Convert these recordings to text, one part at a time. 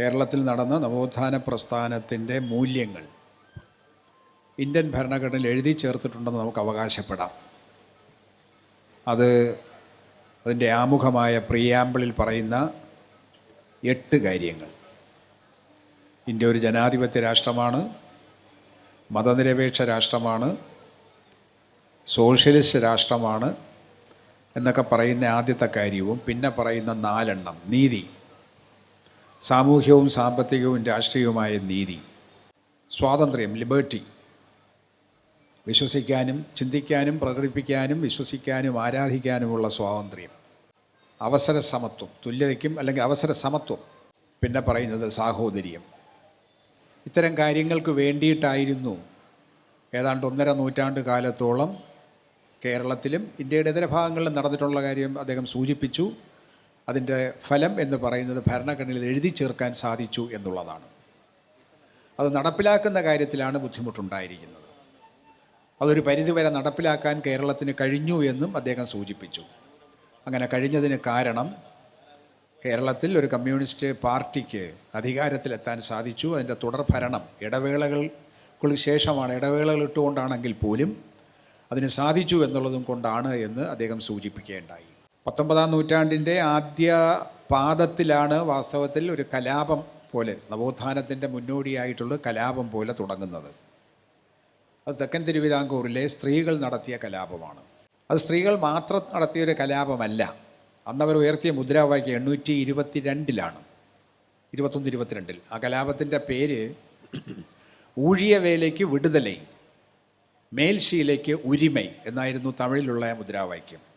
കേരളത്തിൽ നടന്ന നവോത്ഥാന പ്രസ്ഥാനത്തിന്റെ മൂല്യങ്ങൾ ഇന്ത്യൻ ഭരണഘടനയിൽ എഴുതി ചേർത്തിട്ടുണ്ടെന്ന് നമുക്ക് അവകാശപ്പെടാം. അത് അതിന്റെ ആമുഖമായ പ്രിയാമ്പിളിൽ പറയുന്ന എട്ട് കാര്യങ്ങൾ. ഇന്ത്യ ഒരു ജനാധിപത്യ രാഷ്ട്രമാണ് മതനിരപേക്ഷ രാഷ്ട്രമാണ് സോഷ്യലിസ്റ്റ് രാഷ്ട്രമാണ് എന്നൊക്കെ പറയുന്ന ആദ്യത്തെ കാര്യവും പിന്നെ പറയുന്ന നാലെണ്ണം. നീതി. സാമൂഹ്യവും സാമ്പത്തികവും രാഷ്ട്രീയവുമായ നീതി സ്വാതന്ത്ര്യം ലിബേർട്ടി. വിശ്വസിക്കാനും ചിന്തിക്കാനും പ്രകടിപ്പിക്കാനും വിശ്വസിക്കാനും ആരാധിക്കാനുമുള്ള സ്വാതന്ത്ര്യം. അവസര സമത്വം തുല്യതയ്ക്കും അല്ലെങ്കിൽ അവസര സമത്വം പിന്നെ പറയുന്നത് സാഹോദര്യം. ഇത്തരം കാര്യങ്ങൾക്ക് വേണ്ടിയിട്ടായിരുന്നു ഏതാണ്ട് ഒന്നര നൂറ്റാണ്ട് കാലത്തോളം കേരളത്തിലും ഇന്ത്യയുടെ ഇതര ഭാഗങ്ങളിലും നടന്നിട്ടുള്ള കാര്യം അദ്ദേഹം സൂചിപ്പിച്ചു. അതിന്റെ ഫലം എന്ന് പറയുന്നത് ഭരണഘടനയിൽ എഴുതി ചേർക്കാൻ സാധിച്ചു എന്നുള്ളതാണ്. അത് നടപ്പിലാക്കുന്ന കാര്യത്തിലാണ് ബുദ്ധിമുട്ടുണ്ടായിരിക്കുന്നത്. അതൊരു പരിധിവരെ നടപ്പിലാക്കാൻ കേരളത്തിന് കഴിഞ്ഞു എന്നും അദ്ദേഹം സൂചിപ്പിച്ചു. അങ്ങനെ കഴിഞ്ഞതിന് കാരണം കേരളത്തിൽ ഒരു കമ്മ്യൂണിസ്റ്റ് പാർട്ടിക്ക് അധികാരത്തിലെത്താൻ സാധിച്ചു. അതിന്റെ തുടർഭരണം ഇടവേളകൾക്ക് ശേഷമാണ്. ഇടവേളകൾ ഇട്ടുകൊണ്ടാണെങ്കിൽ പോലും അതിന് സാധിച്ചു എന്നുള്ളതും കൊണ്ടാണ് എന്ന് അദ്ദേഹം സൂചിപ്പിക്കുകയുണ്ടായി. പത്തൊമ്പതാം നൂറ്റാണ്ടിന്റെ ആദ്യ പാദത്തിലാണ് വാസ്തവത്തിൽ ഒരു കലാപം പോലെ നവോത്ഥാനത്തിന്റെ മുന്നോടിയായിട്ടുള്ള കലാപം പോലെ തുടങ്ങുന്നത്. അത് തെക്കൻ തിരുവിതാംകൂറിലെ സ്ത്രീകൾ നടത്തിയ കലാപമാണ്. അത് സ്ത്രീകൾ മാത്രം നടത്തിയ ഒരു കലാപമല്ല. അന്നവർ ഉയർത്തിയ മുദ്രാവാക്യം എണ്ണൂറ്റി ഇരുപത്തി രണ്ടിലാണ് ഇരുപത്തൊന്ന് ഇരുപത്തിരണ്ടിൽ. ആ കലാപത്തിന്റെ പേര് ഊഴിയ വേലയ്ക്ക് വിടുതലൈ മേൽശീലയ്ക്ക് ഉരിമൈ എന്നായിരുന്നു തമിഴിലുള്ള മുദ്രാവാക്യം.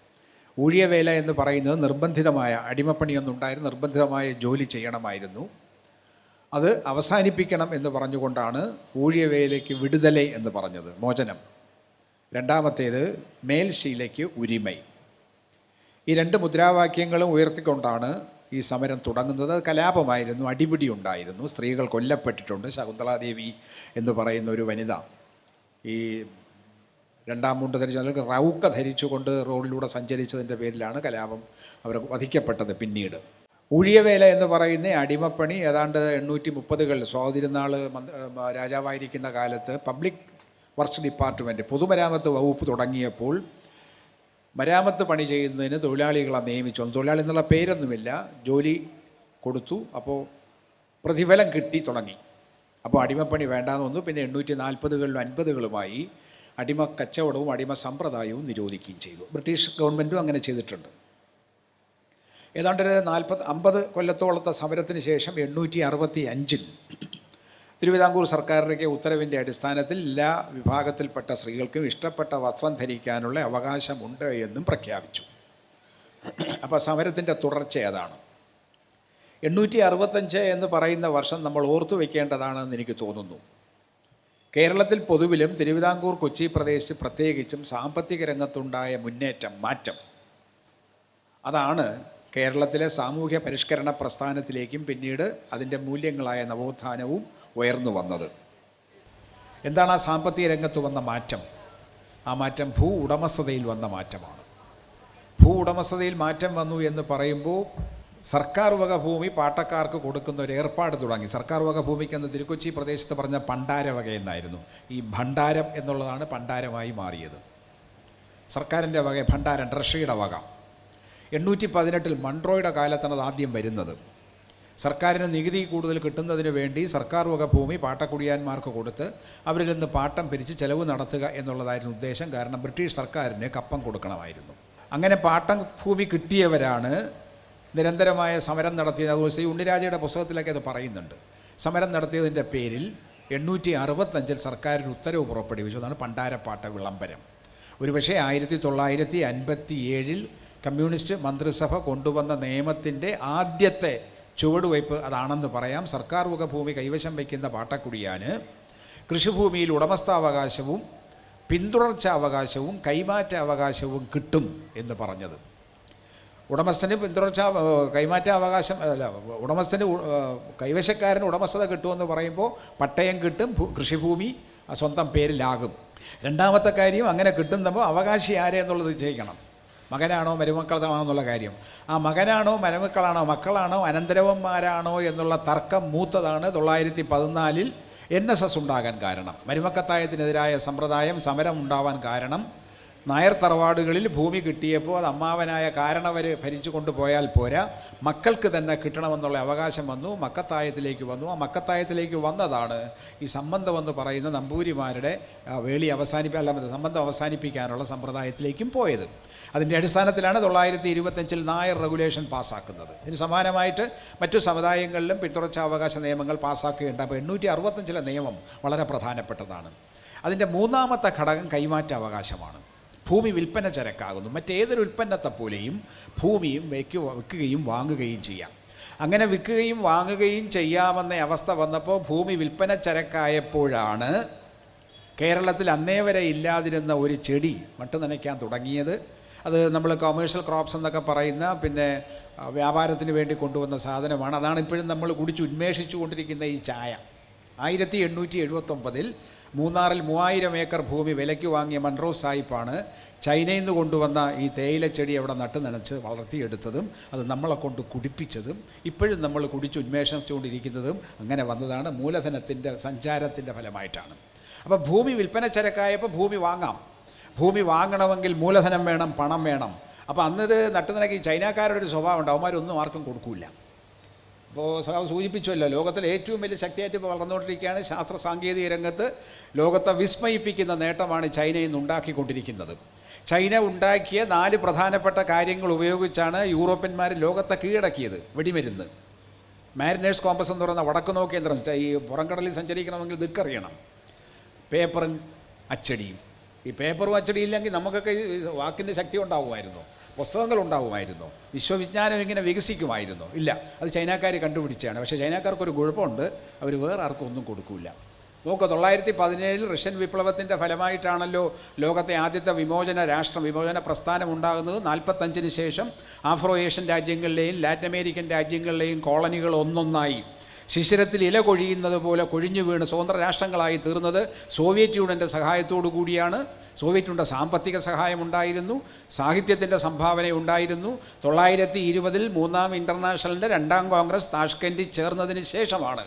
ഊഴിയവേല എന്ന് പറയുന്നത് നിർബന്ധിതമായ അടിമപ്പണിയൊന്നും ഉണ്ടായിരുന്നു നിർബന്ധിതമായ ജോലി ചെയ്യണമായിരുന്നു. അത് അവസാനിപ്പിക്കണം എന്ന് പറഞ്ഞുകൊണ്ടാണ് ഊഴിയവേലയ്ക്ക് വിടുതലേ എന്ന് പറഞ്ഞത് മോചനം. രണ്ടാമത്തേത് മേൽശീലയ്ക്ക് ഉരിമൈ. ഈ രണ്ട് മുദ്രാവാക്യങ്ങളും ഉയർത്തിക്കൊണ്ടാണ് ഈ സമരം തുടങ്ങുന്നത്. കലാപമായിരുന്നു അടിപിടി ഉണ്ടായിരുന്നു. സ്ത്രീകൾ കൊല്ലപ്പെട്ടിട്ടുണ്ട് ശകുന്തളാദേവി എന്ന് പറയുന്ന ഒരു വനിത ഈ രണ്ടാം മുണ്ട് ധരിച്ച അല്ലെങ്കിൽ റൗക്ക ധരിച്ചുകൊണ്ട് റോഡിലൂടെ സഞ്ചരിച്ചതിന്റെ പേരിലാണ് കലാപം അവർ വധിക്കപ്പെട്ടത് പിന്നീട്. ഊഴിയവേല എന്ന് പറയുന്ന അടിമപ്പണി ഏതാണ്ട് എണ്ണൂറ്റി മുപ്പതുകളിൽ സ്വാതിരുന്നാൾ രാജാവായിരിക്കുന്ന കാലത്ത് പബ്ലിക് വർക്ക്സ് ഡിപ്പാർട്ട്മെന്റ് പൊതുമരാമത്ത് വകുപ്പ് തുടങ്ങിയപ്പോൾ മരാമത്ത് പണി ചെയ്യുന്നതിന് തൊഴിലാളികളെ നിയമിച്ചു. തൊഴിലാളി എന്നുള്ള പേരൊന്നുമില്ല ജോലി കൊടുത്തു. അപ്പോൾ പ്രതിഫലം കിട്ടി തുടങ്ങി. അപ്പോൾ അടിമപ്പണി വേണ്ടാന്ന് വന്നു. പിന്നെ എണ്ണൂറ്റി നാൽപ്പതുകളിലും അൻപതുകളുമായി അടിമ കച്ചവടവും അടിമ സമ്പ്രദായവും നിരോധിക്കുകയും ചെയ്തു. ബ്രിട്ടീഷ് ഗവൺമെന്റും അങ്ങനെ ചെയ്തിട്ടുണ്ട്. ഏതാണ്ട് ഒരു നാൽപ്പത് അമ്പത് കൊല്ലത്തോളത്തെ സമരത്തിന് ശേഷം എണ്ണൂറ്റി അറുപത്തി അഞ്ചിൽ തിരുവിതാംകൂർ സർക്കാരിന്റെ ഉത്തരവിന്റെ അടിസ്ഥാനത്തിൽ എല്ലാ വിഭാഗത്തിൽപ്പെട്ട സ്ത്രീകൾക്കും ഇഷ്ടപ്പെട്ട വസ്ത്രം ധരിക്കാനുള്ള അവകാശമുണ്ട് എന്നും പ്രഖ്യാപിച്ചു. അപ്പോൾ സമരത്തിന്റെ തുടർച്ച ഏതാണ് എണ്ണൂറ്റി അറുപത്തഞ്ച് എന്ന് പറയുന്ന വർഷം നമ്മൾ ഓർത്തു വയ്ക്കേണ്ടതാണെന്ന് എനിക്ക് തോന്നുന്നു. കേരളത്തിൽ പൊതുവിലും തിരുവിതാംകൂർ കൊച്ചി പ്രദേശത്ത് പ്രത്യേകിച്ചും സാമ്പത്തിക രംഗത്തുണ്ടായ മുന്നേറ്റം മാറ്റം. അതാണ് കേരളത്തിലെ സാമൂഹ്യ പരിഷ്കരണ പ്രസ്ഥാനത്തിലേക്കും പിന്നീട് അതിന്റെ മൂല്യങ്ങളായ നവോത്ഥാനവും ഉയർന്നു വന്നത്. എന്താണ് ആ സാമ്പത്തിക രംഗത്ത് വന്ന മാറ്റം? ആ മാറ്റം ഭൂ ഉടമസ്ഥതയിൽ വന്ന മാറ്റമാണ്. ഭൂ ഉടമസ്ഥതയിൽ മാറ്റം വന്നു എന്ന് പറയുമ്പോൾ സർക്കാർ വക ഭൂമി പാട്ടക്കാർക്ക് കൊടുക്കുന്ന ഒരു ഏർപ്പാട് തുടങ്ങി. സർക്കാർ വക ഭൂമിക്ക് അന്ന് തിരുക്കൊച്ചി പ്രദേശത്ത് പറഞ്ഞ പണ്ടാര വക എന്നായിരുന്നു. ഈ ഭണ്ഡാരം എന്നുള്ളതാണ് പണ്ടാരമായി മാറിയത്. സർക്കാരിന്റെ വക ഭണ്ഡാരം ട്രഷറിയുടെ വക. എണ്ണൂറ്റി പതിനെട്ടിൽ മൺട്രോയുടെ കാലത്താണ് അത് ആദ്യം വരുന്നത്. സർക്കാരിന് നികുതി കൂടുതൽ കിട്ടുന്നതിന് വേണ്ടി സർക്കാർ വക ഭൂമി പാട്ടക്കുടിയാന്മാർക്ക് കൊടുത്ത് അവരിൽ നിന്ന് പാട്ടം പിരിച്ച് ചെലവ് നടത്തുക എന്നുള്ളതായിരുന്നു ഉദ്ദേശം. കാരണം ബ്രിട്ടീഷ് സർക്കാരിന് കപ്പം കൊടുക്കണമായിരുന്നു. അങ്ങനെ പാട്ടം ഭൂമി കിട്ടിയവരാണ് നിരന്തരമായ സമരം നടത്തിയത്. അതുപോലെ ശ്രീ ഉണ്ണിരാജയുടെ പുസ്തകത്തിലൊക്കെ അത് പറയുന്നുണ്ട്. സമരം നടത്തിയതിന്റെ പേരിൽ എണ്ണൂറ്റി അറുപത്തഞ്ചിൽ സർക്കാരിന് ഉത്തരവ് പുറപ്പെടുവിച്ചു. അതാണ് പണ്ടാരപ്പാട്ട വിളംബരം. ഒരുപക്ഷെ ആയിരത്തി തൊള്ളായിരത്തി അൻപത്തി ഏഴിൽ കമ്മ്യൂണിസ്റ്റ് മന്ത്രിസഭ കൊണ്ടുവന്ന നിയമത്തിന്റെ ആദ്യത്തെ ചുവടുവയ്പ് അതാണെന്ന് പറയാം. സർക്കാർ ഭൂമി കൈവശം വയ്ക്കുന്ന പാട്ടക്കുടിയാന് കൃഷിഭൂമിയിൽ ഉടമസ്ഥാവകാശവും പിന്തുടർച്ചാവകാശവും കൈമാറ്റ അവകാശവും കിട്ടും എന്ന് പറഞ്ഞത്. ഉടമസ്ഥന് പിന്തുടർച്ച കൈമാറ്റ അവകാശം അല്ല ഉടമസ്ഥന് കൈവശക്കാരന് ഉടമസ്ഥത കിട്ടുമെന്ന് പറയുമ്പോൾ പട്ടയം കിട്ടും കൃഷിഭൂമി സ്വന്തം പേരിലാകും. രണ്ടാമത്തെ കാര്യം അങ്ങനെ കിട്ടുന്നപ്പോൾ അവകാശി ആരെ എന്നുള്ളത് ചെയ്യണം മകനാണോ മരുമക്കളാണോ എന്നുള്ള കാര്യം. ആ മകനാണോ മരുമക്കളാണോ മക്കളാണോ അനന്തരവന്മാരാണോ എന്നുള്ള തർക്കം മൂത്തതാണ് തൊള്ളായിരത്തി പതിനാലിൽ എൻ എസ് എസ് ഉണ്ടാകാൻ കാരണം. മരുമക്കത്തായത്തിനെതിരായ സമ്പ്രദായം സമരം ഉണ്ടാവാൻ കാരണം. നായർ തറവാടുകളിൽ ഭൂമി കിട്ടിയപ്പോൾ അത് അമ്മാവനായ കാരണവർ ഭരിച്ചു കൊണ്ടുപോയാൽ പോരാ. മക്കൾക്ക് തന്നെ കിട്ടണമെന്നുള്ള അവകാശം വന്നു. മക്കത്തായത്തിലേക്ക് വന്നു. ആ മക്കത്തായത്തിലേക്ക് വന്നതാണ് ഈ സംബന്ധം എന്ന് പറയുന്ന നമ്പൂരിമാരുടെ വേളി അവസാനിപ്പി അല്ല സംബന്ധം അവസാനിപ്പിക്കാനുള്ള സമ്പ്രദായത്തിലേക്കും പോയത്. അതിന്റെ അടിസ്ഥാനത്തിലാണ് തൊള്ളായിരത്തി ഇരുപത്തഞ്ചിൽ നായർ റെഗുലേഷൻ പാസ്സാക്കുന്നത്. ഇതിന് സമാനമായിട്ട് മറ്റു സമുദായങ്ങളിലും പിന്തുടർച്ചാവകാശ നിയമങ്ങൾ പാസ്സാക്കുകയുണ്ട് അപ്പോൾ എണ്ണൂറ്റി അറുപത്തഞ്ചിലെ നിയമം വളരെ പ്രധാനപ്പെട്ടതാണ്. അതിന്റെ മൂന്നാമത്തെ ഘടകം കൈമാറ്റ അവകാശമാണ്. ഭൂമി വിൽപ്പന ചരക്കാകുന്നു മറ്റേതൊരു ഉൽപ്പന്നത്തെ പോലെയും ഭൂമിയും വയ്ക്കു വിൽക്കുകയും വാങ്ങുകയും ചെയ്യാം. അങ്ങനെ വിൽക്കുകയും വാങ്ങുകയും ചെയ്യാമെന്ന അവസ്ഥ വന്നപ്പോൾ ഭൂമി വിൽപ്പന ചരക്കായപ്പോഴാണ് കേരളത്തിൽ അന്നേ വരെ ഇല്ലാതിരുന്ന ഒരു ചെടി മട്ട് നനയ്ക്കാൻ തുടങ്ങിയത്. അത് നമ്മൾ കൊമേഴ്ഷ്യൽ ക്രോപ്സ് എന്നൊക്കെ പറയുന്ന പിന്നെ വ്യാപാരത്തിന് വേണ്ടി കൊണ്ടുവന്ന സാധനമാണ്. അതാണ് ഇപ്പോഴും നമ്മൾ കുടിച്ച് ഉന്മേഷിച്ചു കൊണ്ടിരിക്കുന്ന ഈ ചായ. ആയിരത്തി എണ്ണൂറ്റി എഴുപത്തൊമ്പതിൽ മൂന്നാറിൽ മൂവായിരം ഏക്കർ ഭൂമി വിലയ്ക്ക് വാങ്ങിയ മൺറോ സായിപ്പാണ് ചൈനയിൽ നിന്ന് കൊണ്ടുവന്ന ഈ തേയില ചെടി അവിടെ നട്ട് നനച്ച് വളർത്തിയെടുത്തതും അത് നമ്മളെ കൊണ്ട് കുടിപ്പിച്ചതും ഇപ്പോഴും നമ്മൾ കുടിച്ച് ഉന്മേഷിച്ചുകൊണ്ടിരിക്കുന്നതും അങ്ങനെ വന്നതാണ് മൂലധനത്തിന്റെ സഞ്ചാരത്തിന്റെ ഫലമായിട്ടാണ്. അപ്പോൾ ഭൂമി വിൽപ്പന ചരക്കായപ്പോൾ ഭൂമി വാങ്ങാം. ഭൂമി വാങ്ങണമെങ്കിൽ മൂലധനം വേണം പണം വേണം. അപ്പോൾ അന്നത് നട്ടുനിനക്ക് ഈ ചൈനക്കാരുടെ ഒരു സ്വഭാവം ഉണ്ട് അവന്മാരൊന്നും ആർക്കും കൊടുക്കൂല. ഇപ്പോൾ സാവ് സൂചിപ്പിച്ചുവല്ലോ ലോകത്തിലെ ഏറ്റവും വലിയ ശക്തിയായിട്ട് ഇപ്പോൾ വളർന്നുകൊണ്ടിരിക്കുകയാണ് ശാസ്ത്ര സാങ്കേതിക രംഗത്ത്. ലോകത്തെ വിസ്മയിപ്പിക്കുന്ന നേട്ടമാണ് ചൈന ഇന്ന് ഉണ്ടാക്കിക്കൊണ്ടിരിക്കുന്നത്. ചൈന ഉണ്ടാക്കിയ നാല് പ്രധാനപ്പെട്ട കാര്യങ്ങൾ ഉപയോഗിച്ചാണ് യൂറോപ്യന്മാർ ലോകത്തെ കീഴടക്കിയത് വെടിമരുന്ന്. മാരിനേഴ്സ് കോമ്പസ് എന്ന് പറയുന്ന വടക്കു നോക്കേന്ദ്രം ഈ പുറംകടലിൽ സഞ്ചരിക്കണമെങ്കിൽ ദിക്കറിയണം. പേപ്പറും അച്ചടിയും. ഈ പേപ്പറും അച്ചടിയില്ലെങ്കിൽ നമുക്കൊക്കെ വാക്കിന്റെ ശക്തി ഉണ്ടാകുമായിരുന്നു പുസ്തകങ്ങൾ ഉണ്ടാകുമായിരുന്നു വിശ്വവിജ്ഞാനം ഇങ്ങനെ വികസിക്കുമായിരുന്നു. ഇല്ല അത് ചൈനക്കാർ കണ്ടുപിടിച്ചാണ് പക്ഷേ ചൈനക്കാർക്കൊരു കുഴപ്പമുണ്ട്. അവർ വേറെ ആർക്കും ഒന്നും കൊടുക്കില്ല നോക്കുക തൊള്ളായിരത്തി പതിനേഴിൽ റഷ്യൻ വിപ്ലവത്തിന്റെ ഫലമായിട്ടാണല്ലോ ലോകത്തെ ആദ്യത്തെ വിമോചന രാഷ്ട്രം വിമോചന പ്രസ്ഥാനം ഉണ്ടാകുന്നത്. നാൽപ്പത്തഞ്ചിന് ശേഷം ആഫ്രോ ഏഷ്യൻ രാജ്യങ്ങളിലെയും ലാറ്റിൻ അമേരിക്കൻ രാജ്യങ്ങളിലെയും കോളനികൾ ഒന്നൊന്നായി. ശിശിരത്തിൽ ഇല കൊഴിയുന്നത് പോലെ കൊഴിഞ്ഞു വീണ് സ്വതന്ത്ര രാഷ്ട്രങ്ങളായി തീർന്നത് സോവിയറ്റ് യൂണിയന്റെ സഹായത്തോടു കൂടിയാണ്. സോവിയറ്റ് യൂണിന്റെ സാമ്പത്തിക സഹായം ഉണ്ടായിരുന്നു സാഹിത്യത്തിന്റെ സംഭാവന ഉണ്ടായിരുന്നു. തൊള്ളായിരത്തി ഇരുപതിൽ മൂന്നാം ഇന്റർനാഷണലിന്റെ രണ്ടാം കോൺഗ്രസ് താഷ്കൻഡിൽ ചേർന്നതിന് ശേഷമാണ്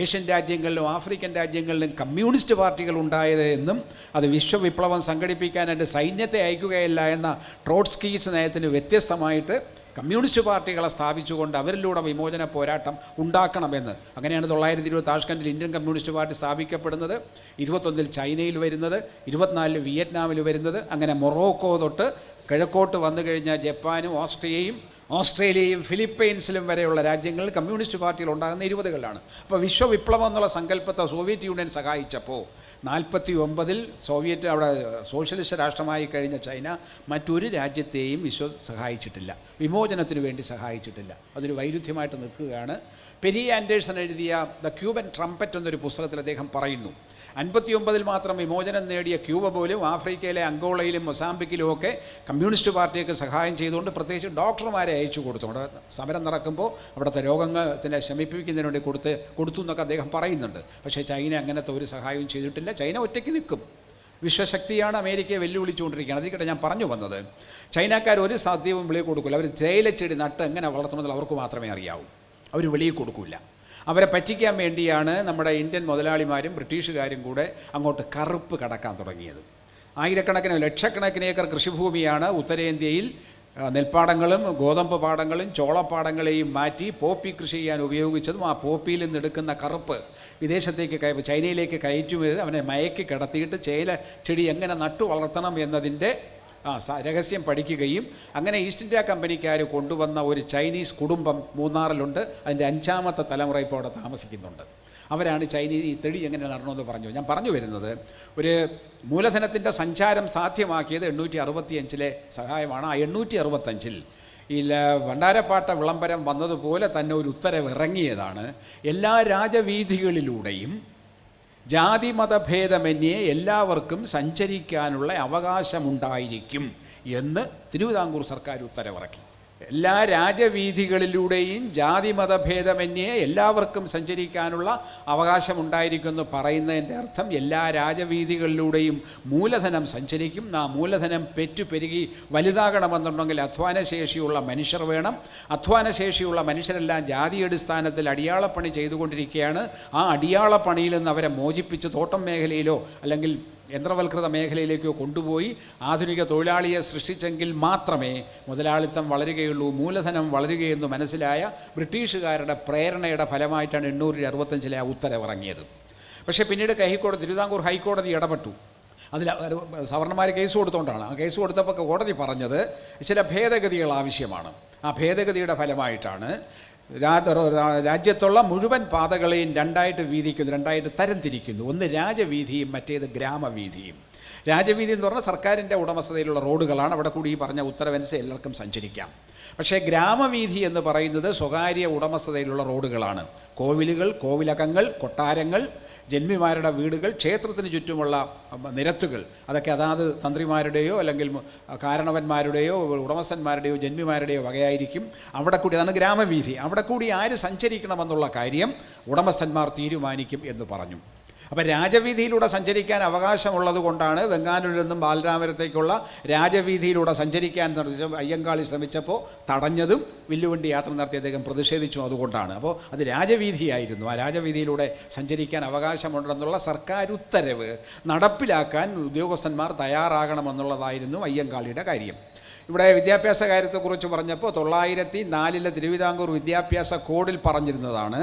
ഏഷ്യൻ രാജ്യങ്ങളിലും ആഫ്രിക്കൻ രാജ്യങ്ങളിലും കമ്മ്യൂണിസ്റ്റ് പാർട്ടികൾ ഉണ്ടായത് എന്നും അത് വിശ്വവിപ്ലവം സംഘടിപ്പിക്കാനായിട്ട് സൈന്യത്തെ അയക്കുകയല്ല എന്ന ട്രോട്സ്കീസ് നയത്തിന് വ്യത്യസ്തമായിട്ട് കമ്മ്യൂണിസ്റ്റ് പാർട്ടികളെ സ്ഥാപിച്ചുകൊണ്ട് അവരിലൂടെ വിമോചന പോരാട്ടം ഉണ്ടാക്കണമെന്ന്. അങ്ങനെയാണ് തൊള്ളായിരത്തി ഇരുപത് താഷ്കണ്ടിൽ ഇന്ത്യൻ കമ്മ്യൂണിസ്റ്റ് പാർട്ടി സ്ഥാപിക്കപ്പെടുന്നത്. ഇരുപത്തൊന്നിൽ ചൈനയിൽ വരുന്നത് ഇരുപത്തിനാലിൽ വിയറ്റ്നാമിൽ വരുന്നത് അങ്ങനെ മൊറോക്കോ തൊട്ട് കിഴക്കോട്ട് വന്നു കഴിഞ്ഞാൽ ജപ്പാനും ഓസ്ട്രിയയും ഓസ്ട്രേലിയയും ഫിലിപ്പൈൻസിലും വരെയുള്ള രാജ്യങ്ങളിൽ കമ്മ്യൂണിസ്റ്റ് പാർട്ടികൾ ഉണ്ടാകുന്ന ഇരുപതുകളിലാണ്. അപ്പോൾ വിശ്വവിപ്ലവം എന്നുള്ള സങ്കല്പത്തെ സോവിയറ്റ് യൂണിയൻ സഹായിച്ചപ്പോൾ നാൽപ്പത്തി ഒമ്പതിൽ സോവിയറ്റ് അവിടെ സോഷ്യലിസ്റ്റ് രാഷ്ട്രമായി കഴിഞ്ഞ ചൈന മറ്റൊരു രാജ്യത്തെയും വിശ്വ സഹായിച്ചിട്ടില്ല. വിമോചനത്തിന് വേണ്ടി സഹായിച്ചിട്ടില്ല. അതൊരു വൈരുദ്ധ്യമായിട്ട് നിൽക്കുകയാണ്. പെരി ആൻഡേഴ്സൺ എഴുതിയ ദ ക്യൂബൻ ട്രംപറ്റ് എന്നൊരു പുസ്തകത്തിൽ അദ്ദേഹം പറയുന്നു അൻപത്തിയൊമ്പതിൽ മാത്രം വിമോചനം നേടിയ ക്യൂബ പോലും ആഫ്രിക്കയിലെ അങ്കോളയിലും മൊസാമ്പിക്കിലും ഒക്കെ കമ്മ്യൂണിസ്റ്റ് പാർട്ടിയൊക്കെ സഹായം ചെയ്തുകൊണ്ട് പ്രത്യേകിച്ച് ഡോക്ടർമാരെ അയച്ചു കൊടുത്തു. അവിടെ സമരം നടക്കുമ്പോൾ അവിടുത്തെ രോഗത്തിനെ ശമിപ്പിക്കുന്നതിന് വേണ്ടി കൊടുത്ത് കൊടുത്തു എന്നൊക്കെ അദ്ദേഹം പറയുന്നുണ്ട്. പക്ഷേ ചൈന അങ്ങനത്തെ ഒരു സഹായവും ചെയ്തിട്ടില്ല. ചൈന ഒറ്റയ്ക്ക് നിൽക്കും. വിശ്വശക്തിയാണ് അമേരിക്കയെ വെല്ലുവിളിച്ചുകൊണ്ടിരിക്കുകയാണ്. അതിരിക്കട്ടെ ഞാൻ പറഞ്ഞു വന്നത് ചൈനക്കാർ ഒരു സാധ്യവും വെളിയിൽ കൊടുക്കില്ല അവർ തേയിലച്ചെടി നട്ട് എങ്ങനെ വളർത്തണമെന്ന് അവർക്ക് മാത്രമേ അറിയാവൂ. അവർ വെളിയിൽ കൊടുക്കില്ല അവരെ പറ്റിക്കാൻ വേണ്ടിയാണ് നമ്മുടെ ഇന്ത്യൻ മുതലാളിമാരും ബ്രിട്ടീഷുകാരും കൂടെ അങ്ങോട്ട് കറുപ്പ് കടക്കാൻ തുടങ്ങിയത്. ആയിരക്കണക്കിന് ലക്ഷക്കണക്കിന് ഏക്കർ കൃഷിഭൂമിയാണ് ഉത്തരേന്ത്യയിൽ നെൽപ്പാടങ്ങളും ഗോതമ്പ് പാടങ്ങളും ചോളപ്പാടങ്ങളെയും മാറ്റി പോപ്പി കൃഷി ചെയ്യാൻ ഉപയോഗിച്ചതും ആ പോപ്പിയിൽ നിന്ന് എടുക്കുന്ന കറുപ്പ് വിദേശത്തേക്ക് കയ ചൈനയിലേക്ക് കയറ്റുന്നത് അവനെ മയക്കി കിടത്തിയിട്ട് ചേല ചെടി എങ്ങനെ നട്ടു വളർത്തണം എന്നതിന്റെ ആ രഹസ്യം പഠിക്കുകയും അങ്ങനെ ഈസ്റ്റ് ഇന്ത്യ കമ്പനിക്കാർ കൊണ്ടുവന്ന ഒരു ചൈനീസ് കുടുംബം മൂന്നാറിലുണ്ട്. അതിന്റെ അഞ്ചാമത്തെ തലമുറ ഇപ്പോൾ അവിടെ താമസിക്കുന്നുണ്ട്. അവരാണ് ചൈനീസ് ഈ തെടി എങ്ങനെ നടണമെന്ന് പറഞ്ഞു. ഞാൻ പറഞ്ഞു വരുന്നത് ഒരു മൂലധനത്തിന്റെ സഞ്ചാരം സാധ്യമാക്കിയത് എണ്ണൂറ്റി അറുപത്തിയഞ്ചിലെ സഹായമാണ്. ആ എണ്ണൂറ്റി അറുപത്തഞ്ചിൽ ഈ ഭണ്ഡാരപ്പാട്ട വിളംബരം വന്നതുപോലെ തന്നെ ഒരു ഉത്തരവ് ഇറങ്ങിയതാണ് എല്ലാ രാജവീഥികളിലൂടെയും ജാതി മതഭേദമന്യേ എല്ലാവർക്കും സഞ്ചരിക്കാനുള്ള അവകാശമുണ്ടായിരിക്കും എന്ന് തിരുവിതാംകൂർ സർക്കാർ ഉത്തരവിറക്കി. എല്ലാ രാജവീഥികളിലൂടെയും ജാതി മതഭേദമന്യേ എല്ലാവർക്കും സഞ്ചരിക്കാനുള്ള അവകാശമുണ്ടായിരിക്കുമെന്ന് പറയുന്നതിന്റെ അർത്ഥം എല്ലാ രാജവീഥികളിലൂടെയും മൂലധനം സഞ്ചരിക്കും. ആ മൂലധനം പെറ്റു പെരുകി വലുതാകണമെന്നുണ്ടെങ്കിൽ അധ്വാനശേഷിയുള്ള മനുഷ്യർ വേണം. അധ്വാനശേഷിയുള്ള മനുഷ്യരെല്ലാം ജാതി അടിസ്ഥാനത്തിൽ അടിയാളപ്പണി ചെയ്തുകൊണ്ടിരിക്കുകയാണ്. ആ അടിയാളപ്പണിയിൽ നിന്ന് അവരെ മോചിപ്പിച്ച് തോട്ടം മേഖലയിലോ അല്ലെങ്കിൽ യന്ത്രവൽകൃത മേഖലയിലേക്കോ കൊണ്ടുപോയി ആധുനിക തൊഴിലാളിയെ സൃഷ്ടിച്ചെങ്കിൽ മാത്രമേ മുതലാളിത്തം വളരുകയുള്ളൂ മൂലധനം വളരുകയെന്ന് മനസ്സിലായ ബ്രിട്ടീഷുകാരുടെ പ്രേരണയുടെ ഫലമായിട്ടാണ് എണ്ണൂറ്റി അറുപത്തഞ്ചിലെ ആ ഉത്തരവിറങ്ങിയത്. പക്ഷേ പിന്നീട് ഹൈക്കോടതി തിരുവിതാംകൂർ ഹൈക്കോടതി ഇടപെട്ടു. അതിൽ സവർണന്മാർ കേസ് കൊടുത്തുകൊണ്ടാണ് ആ കേസ് കൊടുത്തപ്പോൾ കോടതി പറഞ്ഞത് ചില ഭേദഗതികൾ ആവശ്യമാണ്. ആ ഭേദഗതിയുടെ ഫലമായിട്ടാണ് രാജ്യത്തുള്ള മുഴുവൻ പാതകളെയും രണ്ടായിട്ട് വീതിക്കുന്നു രണ്ടായിട്ട് തരംതിരിക്കുന്നു ഒന്ന് രാജവീതിയും മറ്റേത് ഗ്രാമവീതിയും രാജവീതി എന്ന് പറഞ്ഞാൽ സർക്കാരിന്റെ ഉടമസ്ഥതയിലുള്ള റോഡുകളാണ്. അവിടെ കൂടി ഈ പറഞ്ഞ ഉത്തരവനുസരിച്ച് എല്ലാവർക്കും സഞ്ചരിക്കാം. പക്ഷേ ഗ്രാമവീഥി എന്ന് പറയുന്നത് സ്വകാര്യ ഉടമസ്ഥതയിലുള്ള റോഡുകളാണ്. കോവിലുകൾ കോവിലകങ്ങൾ കൊട്ടാരങ്ങൾ ജന്മിമാരുടെ വീടുകൾ ക്ഷേത്രത്തിന് ചുറ്റുമുള്ള നിരത്തുകൾ. അതൊക്കെ അതാത് തന്ത്രിമാരുടെയോ അല്ലെങ്കിൽ കാരണവന്മാരുടെയോ ഉടമസ്ഥന്മാരുടെയോ ജന്മിമാരുടെയോ വകയായിരിക്കും. അവിടെ കൂടി അതാണ് ഗ്രാമവീഥി അവിടെ കൂടി ആര് സഞ്ചരിക്കണമെന്നുള്ള കാര്യം ഉടമസ്ഥന്മാർ തീരുമാനിക്കും എന്ന് പറഞ്ഞു. അപ്പോൾ രാജവീതിയിലൂടെ സഞ്ചരിക്കാൻ അവകാശമുള്ളത് കൊണ്ടാണ് വെങ്ങാനൂരിൽ നിന്നും ബാലരാമരത്തേക്കുള്ള രാജവീതിയിലൂടെ സഞ്ചരിക്കാൻ അയ്യങ്കാളി ശ്രമിച്ചപ്പോൾ തടഞ്ഞതും വില്ലുവണ്ടി യാത്ര നടത്തി അദ്ദേഹം പ്രതിഷേധിച്ചു അതുകൊണ്ടാണ്. അപ്പോൾ അത് രാജവീതിയായിരുന്നു ആ രാജവീതിയിലൂടെ സഞ്ചരിക്കാൻ അവകാശമുണ്ടെന്നുള്ള സർക്കാർ ഉത്തരവ് നടപ്പിലാക്കാൻ ഉദ്യോഗസ്ഥന്മാർ തയ്യാറാകണമെന്നുള്ളതായിരുന്നു അയ്യങ്കാളിയുടെ കാര്യം. ഇവിടെ വിദ്യാഭ്യാസ കാര്യത്തെക്കുറിച്ച് പറഞ്ഞപ്പോൾ തൊള്ളായിരത്തി നാലിലെ തിരുവിതാംകൂർ വിദ്യാഭ്യാസ കോഡിൽ പറഞ്ഞിരുന്നതാണ്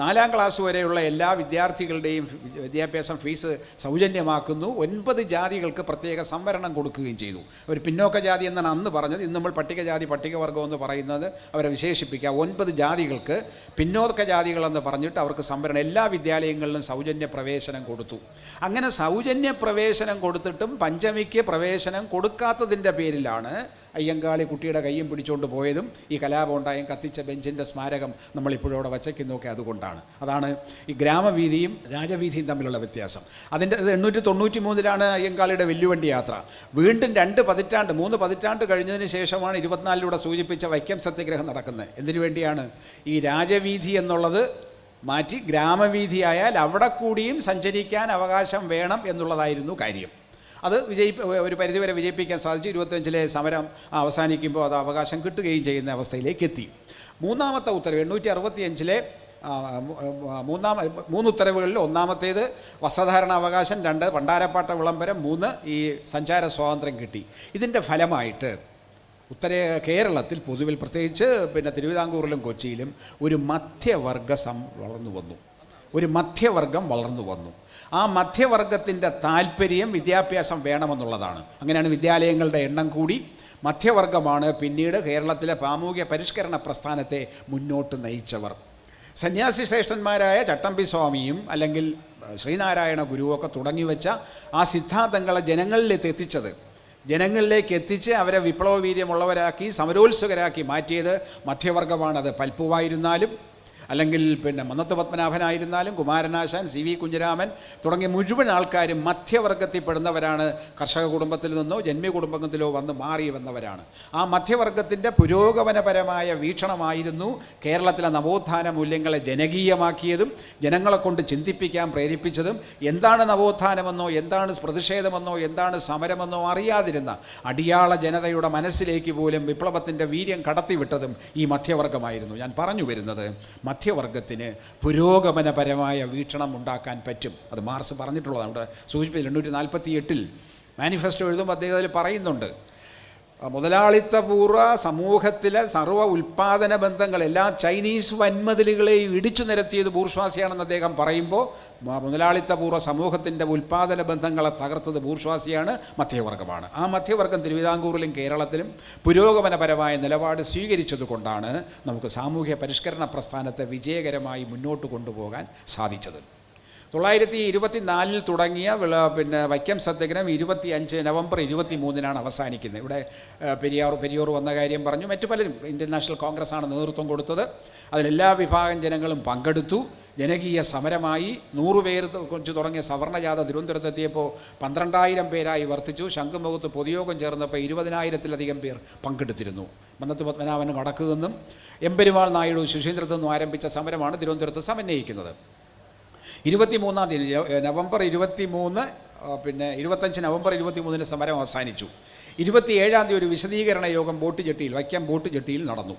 നാലാം ക്ലാസ് വരെയുള്ള എല്ലാ വിദ്യാർത്ഥികളുടെയും വിദ്യാഭ്യാസം ഫീസ് സൗജന്യമാക്കുന്നു. ഒൻപത് ജാതികൾക്ക് പ്രത്യേക സംവരണം കൊടുക്കുകയും ചെയ്തു. അവർ പിന്നോക്ക ജാതി എന്നാണ് അന്ന് പറഞ്ഞത്. ഇന്ന് നമ്മൾ പട്ടികജാതി പട്ടികവർഗം എന്ന് പറയുന്നത് അവരെ വിശേഷിപ്പിക്കുക. ഒൻപത് ജാതികൾക്ക് പിന്നോക്ക ജാതികളെന്ന് പറഞ്ഞിട്ട് അവർക്ക് സംവരണം എല്ലാ വിദ്യാലയങ്ങളിലും സൗജന്യ പ്രവേശനം കൊടുത്തു. അങ്ങനെ സൗജന്യ പ്രവേശനം കൊടുത്തിട്ടും പഞ്ചമിക്ക് പ്രവേശനം കൊടുക്കാത്തതിന്റെ പേരിലാണ് അയ്യങ്കാളി കുട്ടിയുടെ കയ്യും പിടിച്ചുകൊണ്ട് പോയതും ഈ കലാപം ഉണ്ടായും കത്തിച്ച ബെഞ്ചിന്റെ സ്മാരകം നമ്മളിപ്പോഴും അവിടെ വച്ചയ്ക്കുന്നതൊക്കെ അതുകൊണ്ടാണ് അതാണ് ഈ ഗ്രാമവീതിയും രാജവീതിയും തമ്മിലുള്ള വ്യത്യാസം. അതിന്റെ എണ്ണൂറ്റി തൊണ്ണൂറ്റി മൂന്നിലാണ് അയ്യങ്കാളിയുടെ വെല്ലുവണ്ടി യാത്ര. വീണ്ടും രണ്ട് പതിറ്റാണ്ട് മൂന്ന് പതിറ്റാണ്ട് കഴിഞ്ഞതിന് ശേഷമാണ് ഇരുപത്തിനാലിലൂടെ സൂചിപ്പിച്ച വൈക്കം സത്യഗ്രഹം നടക്കുന്നത്. എന്തിനു വേണ്ടിയാണ്? ഈ രാജവീതി എന്നുള്ളത് മാറ്റി ഗ്രാമവീതിയായാൽ അവിടെ കൂടിയും സഞ്ചരിക്കാൻ അവകാശം വേണം എന്നുള്ളതായിരുന്നു കാര്യം. അത് വിജയി ഒരു പരിധിവരെ വിജയിപ്പിക്കാൻ സാധിച്ചു. ഇരുപത്തഞ്ചിലെ സമരം അവസാനിക്കുമ്പോൾ അത് അവകാശം കിട്ടുകയും ചെയ്യുന്ന അവസ്ഥയിലേക്ക് എത്തി. മൂന്നാമത്തെ ഉത്തരവ് എണ്ണൂറ്റി അറുപത്തിയഞ്ചിലെ മൂന്നാമ മൂന്ന് ഉത്തരവുകളിൽ ഒന്നാമത്തേത് വസ്ത്രധാരണ അവകാശം രണ്ട് പണ്ടാരപ്പാട്ട വിളംബരം മൂന്ന് ഈ സഞ്ചാര സ്വാതന്ത്ര്യം കിട്ടി. ഇതിന്റെ ഫലമായിട്ട് ഉത്തര കേരളത്തിൽ പൊതുവിൽ പ്രത്യേകിച്ച് പിന്നെ തിരുവിതാംകൂറിലും കൊച്ചിയിലും ഒരു മധ്യവർഗ സം വളർന്നു വന്നു. ഒരു മധ്യവർഗം വളർന്നു വന്നു. ആ മധ്യവർഗത്തിന്റെ താല്പര്യം വിദ്യാഭ്യാസം വേണമെന്നുള്ളതാണ്. അങ്ങനെയാണ് വിദ്യാലയങ്ങളുടെ എണ്ണം കൂടി. മധ്യവർഗമാണ് പിന്നീട് കേരളത്തിലെ സാമൂഹ്യ പരിഷ്കരണ പ്രസ്ഥാനത്തെ മുന്നോട്ട് നയിച്ചവർ. സന്യാസി ശ്രേഷ്ഠന്മാരായ ചട്ടമ്പി സ്വാമിയും അല്ലെങ്കിൽ ശ്രീനാരായണ ഗുരുവൊക്കെ തുടങ്ങിവെച്ച ആ സിദ്ധാന്തങ്ങളെ ജനങ്ങളിലേക്ക് എത്തിച്ചത്. ജനങ്ങളിലേക്ക് എത്തിച്ച് അവരെ വിപ്ലവ വീര്യമുള്ളവരാക്കി സമരോത്സുകരാക്കി മാറ്റിയത് മധ്യവർഗമാണത് പൽപ്പുവായിരുന്നാലും അല്ലെങ്കിൽ പിന്നെ മന്നത്ത് പത്മനാഭനായിരുന്നാലും കുമാരനാശാൻ സി വി കുഞ്ഞിരാമൻ തുടങ്ങിയ മുഴുവൻ ആൾക്കാരും മധ്യവർഗത്തിൽപ്പെടുന്നവരാണ്. കർഷക കുടുംബത്തിൽ നിന്നോ ജന്മി കുടുംബത്തിലോ വന്ന് മാറി വന്നവരാണ്. ആ മധ്യവർഗത്തിന്റെ പുരോഗമനപരമായ വീക്ഷണമായിരുന്നു കേരളത്തിലെ നവോത്ഥാന മൂല്യങ്ങളെ ജനകീയമാക്കിയതും ജനങ്ങളെ കൊണ്ട് ചിന്തിപ്പിക്കാൻ പ്രേരിപ്പിച്ചതും. എന്താണ് നവോത്ഥാനമെന്നോ എന്താണ് പ്രതിഷേധമെന്നോ എന്താണ് സമരമെന്നോ അറിയാതിരുന്ന അടിയാള ജനതയുടെ മനസ്സിലേക്ക് പോലും വിപ്ലവത്തിന്റെ വീര്യം കടത്തിവിട്ടതും ഈ മധ്യവർഗമായിരുന്നു. ഞാൻ പറഞ്ഞു വരുന്നത് മധ്യവർഗത്തിന് പുരോഗമനപരമായ വീക്ഷണം ഉണ്ടാക്കാൻ പറ്റും. അത് മാർസ് പറഞ്ഞിട്ടുള്ളതാണ്. ഇവിടെ സൂചിപ്പിച്ചത് എണ്ണൂറ്റി നാൽപ്പത്തി എട്ടിൽ മാനിഫെസ്റ്റോ എഴുതുമ്പോൾ അദ്ദേഹം അതിൽ പറയുന്നുണ്ട്. മുതലാളിത്തപൂർവ സമൂഹത്തിലെ സർവ ഉൽപ്പാദന ബന്ധങ്ങൾ എല്ലാ ചൈനീസ് വൻമതിലുകളെയും ഇടിച്ചു നിരത്തിയത് ബൂർഷ്വാസിയാണെന്ന് അദ്ദേഹം പറയുമ്പോൾ മുതലാളിത്തപൂർവ സമൂഹത്തിന്റെ ഉൽപ്പാദന ബന്ധങ്ങളെ തകർത്തത് ബൂർഷ്വാസിയാണ് മധ്യവർഗമാണ് ആ മധ്യവർഗം തിരുവിതാംകൂറിലും കേരളത്തിലും പുരോഗമനപരമായ നിലപാട് സ്വീകരിച്ചതുകൊണ്ടാണ് നമുക്ക് സാമൂഹ്യ പരിഷ്കരണ പ്രസ്ഥാനത്തെ വിജയകരമായി മുന്നോട്ട് കൊണ്ടുപോകാൻ സാധിച്ചത്. തൊള്ളായിരത്തി ഇരുപത്തി നാലിൽ തുടങ്ങിയ പിന്നെ വൈക്കം സത്യഗ്രഹം ഇരുപത്തി അഞ്ച് നവംബർ ഇരുപത്തി മൂന്നിനാണ് അവസാനിക്കുന്നത്. ഇവിടെ പെരിയാർ പെരിയോർ വന്ന കാര്യം പറഞ്ഞു. മറ്റു പലരും ഇന്ത്യൻ നാഷണൽ കോൺഗ്രസ് ആണ് നേതൃത്വം കൊടുത്തത്. അതിലെല്ലാ വിഭാഗം ജനങ്ങളും പങ്കെടുത്തു. ജനകീയ സമരമായി നൂറുപേർ കൊച്ചു തുടങ്ങിയ സവർണജാഥ തിരുവനന്തപുരത്തെത്തിയപ്പോൾ പന്ത്രണ്ടായിരം പേരായി വർദ്ധിച്ചു ശംഖുമുഖത്ത് പൊതുയോഗം ചേർന്നപ്പോൾ ഇരുപതിനായിരത്തിലധികം പേർ പങ്കെടുത്തിരുന്നു. മന്നത്ത് പത്മനാഭൻ വടക്കുനിന്നും എമ്പെരുമാൾ നായിഡു ശുശീന്ദ്രത്തു നിന്നും ആരംഭിച്ച സമരമാണ് തിരുവനന്തപുരത്ത് സമന്വയിക്കുന്നത്. ഇരുപത്തിമൂന്നാം തീയതി ഏ, നവംബർ ഇരുപത്തി മൂന്ന് പിന്നെ ഇരുപത്തഞ്ച് നവംബർ ഇരുപത്തി മൂന്നിന് സമരം അവസാനിച്ചു. ഇരുപത്തിയേഴാം തീയതി ഒരു വിശദീകരണ യോഗം boat jetty Vaikom boat jetty നടന്നു.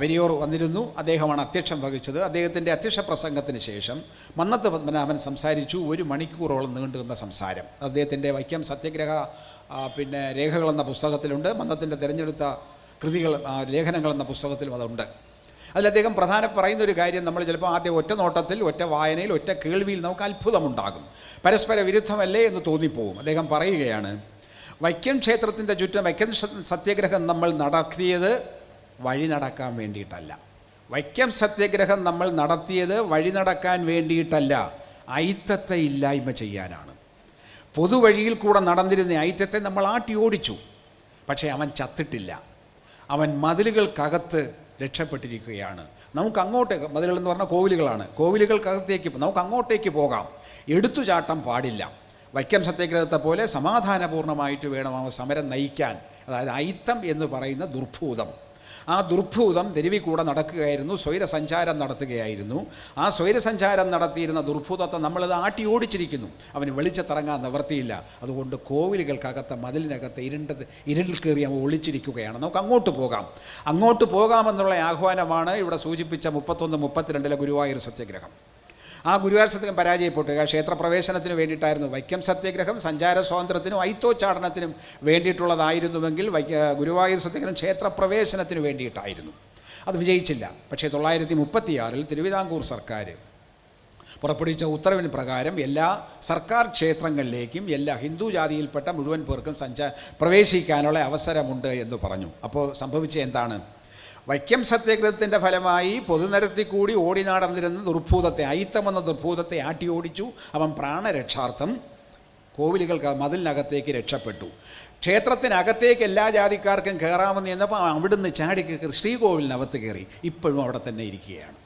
പെരിയോർ വന്നിരുന്നു. അദ്ദേഹമാണ് അധ്യക്ഷം വഹിച്ചത്. അദ്ദേഹത്തിന്റെ അധ്യക്ഷ പ്രസംഗത്തിന് ശേഷം മന്നത്ത് പത്മനാഭൻ സംസാരിച്ചു. ഒരു മണിക്കൂറോളം നീണ്ടുവന്ന സംസാരം. അദ്ദേഹത്തിന്റെ വൈക്കം സത്യഗ്രഹ പിന്നെ രേഖകളെന്ന പുസ്തകത്തിലുണ്ട്. മന്നത്തിന്റെ തിരഞ്ഞെടുത്ത കൃതികൾ ലേഖനങ്ങളെന്ന പുസ്തകത്തിലും അതുണ്ട്. അതിൽ അദ്ദേഹം പ്രധാന പറയുന്ന ഒരു കാര്യം നമ്മൾ ചിലപ്പോൾ ആദ്യം ഒറ്റ നോട്ടത്തിൽ ഒറ്റ വായനയിൽ ഒറ്റ കേൾവിയിൽ നമുക്ക് അത്ഭുതമുണ്ടാകും. പരസ്പര വിരുദ്ധമല്ലേ എന്ന് തോന്നിപ്പോവും. അദ്ദേഹം പറയുകയാണ് വൈക്കം ക്ഷേത്രത്തിന്റെ ചുറ്റും വൈക്കം സത്യഗ്രഹം നമ്മൾ നടത്തിയത് വഴി നടക്കാൻ വേണ്ടിയിട്ടല്ല. വൈക്കം സത്യഗ്രഹം നമ്മൾ നടത്തിയത് വഴി നടക്കാൻ വേണ്ടിയിട്ടല്ല. ഐത്തത്തെ ഇല്ലായ്മ ചെയ്യാനാണ്. പൊതുവഴിയിൽ കൂടെ നടന്നിരുന്ന ഐത്തത്തെ നമ്മൾ ആട്ടി ഓടിച്ചു. പക്ഷേ അവൻ ചത്തിട്ടില്ല. അവൻ മതിലുകൾക്കകത്ത് രക്ഷപ്പെട്ടിരിക്കുകയാണ്. നമുക്ക് അങ്ങോട്ടേക്ക് എന്ന് പറഞ്ഞാൽ കോവിലുകളാണ്. കോവിലുകൾക്കകത്തേക്ക് നമുക്ക് അങ്ങോട്ടേക്ക് പോകാം. എടുത്തുചാട്ടം പാടില്ല. വൈക്കം സത്യാഗ്രഹത്തെ പോലെ സമാധാനപൂർണമായിട്ട് വേണം സമരം നയിക്കാൻ. അതായത് ഐത്തം എന്ന് പറയുന്ന ദുർഭൂതം. ആ ദുർഭൂതം തെരുവി കൂടെ നടക്കുകയായിരുന്നു. സ്വൈരസഞ്ചാരം നടത്തുകയായിരുന്നു. ആ സ്വൈരസഞ്ചാരം നടത്തിയിരുന്ന ദുർഭൂതത്തെ നമ്മളത് ആട്ടി ഓടിച്ചിരിക്കുന്നു. അവന് വെളിച്ചത്തിറങ്ങാൻ നിവർത്തിയില്ല. അതുകൊണ്ട് കോവിലുകൾക്കകത്ത് മതിലിനകത്ത് ഇരുണ്ടത് ഇരുളിൽ കയറി അവൻ ഒളിച്ചിരിക്കുകയാണ്. നമുക്ക് അങ്ങോട്ട് പോകാം. അങ്ങോട്ട് പോകാമെന്നുള്ള ആഹ്വാനമാണ് ഇവിടെ സൂചിപ്പിച്ച മുപ്പത്തൊന്ന് മുപ്പത്തിരണ്ടിലെ ഗുരുവായൂർ സത്യാഗ്രഹം. ആ ഗുരുവായൂർ സത്യാഗ്രഹം പരാജയപ്പെട്ടു ക്ഷേത്രപ്രവേശനത്തിന് വേണ്ടിയിട്ടായിരുന്നു. വൈക്കം സത്യഗ്രഹം സഞ്ചാര സ്വാതന്ത്ര്യത്തിനും ഐത്തോച്ചാടനത്തിനും വേണ്ടിയിട്ടുള്ളതായിരുന്നുവെങ്കിൽ ഗുരുവായൂർ സത്യാഗ്രഹം ക്ഷേത്രപ്രവേശനത്തിന് വേണ്ടിയിട്ടായിരുന്നു. അത് വിജയിച്ചില്ല. പക്ഷേ തൊള്ളായിരത്തി മുപ്പത്തിയാറിൽ തിരുവിതാംകൂർ സർക്കാർ പുറപ്പെടുവിച്ച ഉത്തരവിന് പ്രകാരം എല്ലാ സർക്കാർ ക്ഷേത്രങ്ങളിലേക്കും എല്ലാ ഹിന്ദു ജാതിയിൽപ്പെട്ട മുഴുവൻ പേർക്കും സഞ്ചാ പ്രവേശിക്കാനുള്ള അവസരമുണ്ട് എന്ന് പറഞ്ഞു. അപ്പോൾ സംഭവിച്ച എന്താണ്? വൈക്കം സത്യാഗ്രഹത്തിന്റെ ഫലമായി പൊതുനിരത്തി കൂടി ഓടി നടന്നിരുന്ന ദുർഭൂതത്തെ അയിത്തമെന്ന ദുർഭൂതത്തെ ആട്ടി ഓടിച്ചു. അവൻ പ്രാണരക്ഷാർത്ഥം കോവിലുകൾക്ക് മതിലിനകത്തേക്ക് രക്ഷപ്പെട്ടു. ക്ഷേത്രത്തിനകത്തേക്ക് എല്ലാ ജാതിക്കാർക്കും കയറാമെന്ന് ചെന്നപ്പോൾ അവിടുന്ന് ചാടി കയറി ശ്രീകോവിലിനകത്ത് കയറി. ഇപ്പോഴും അവിടെ തന്നെ ഇരിക്കുകയാണ്.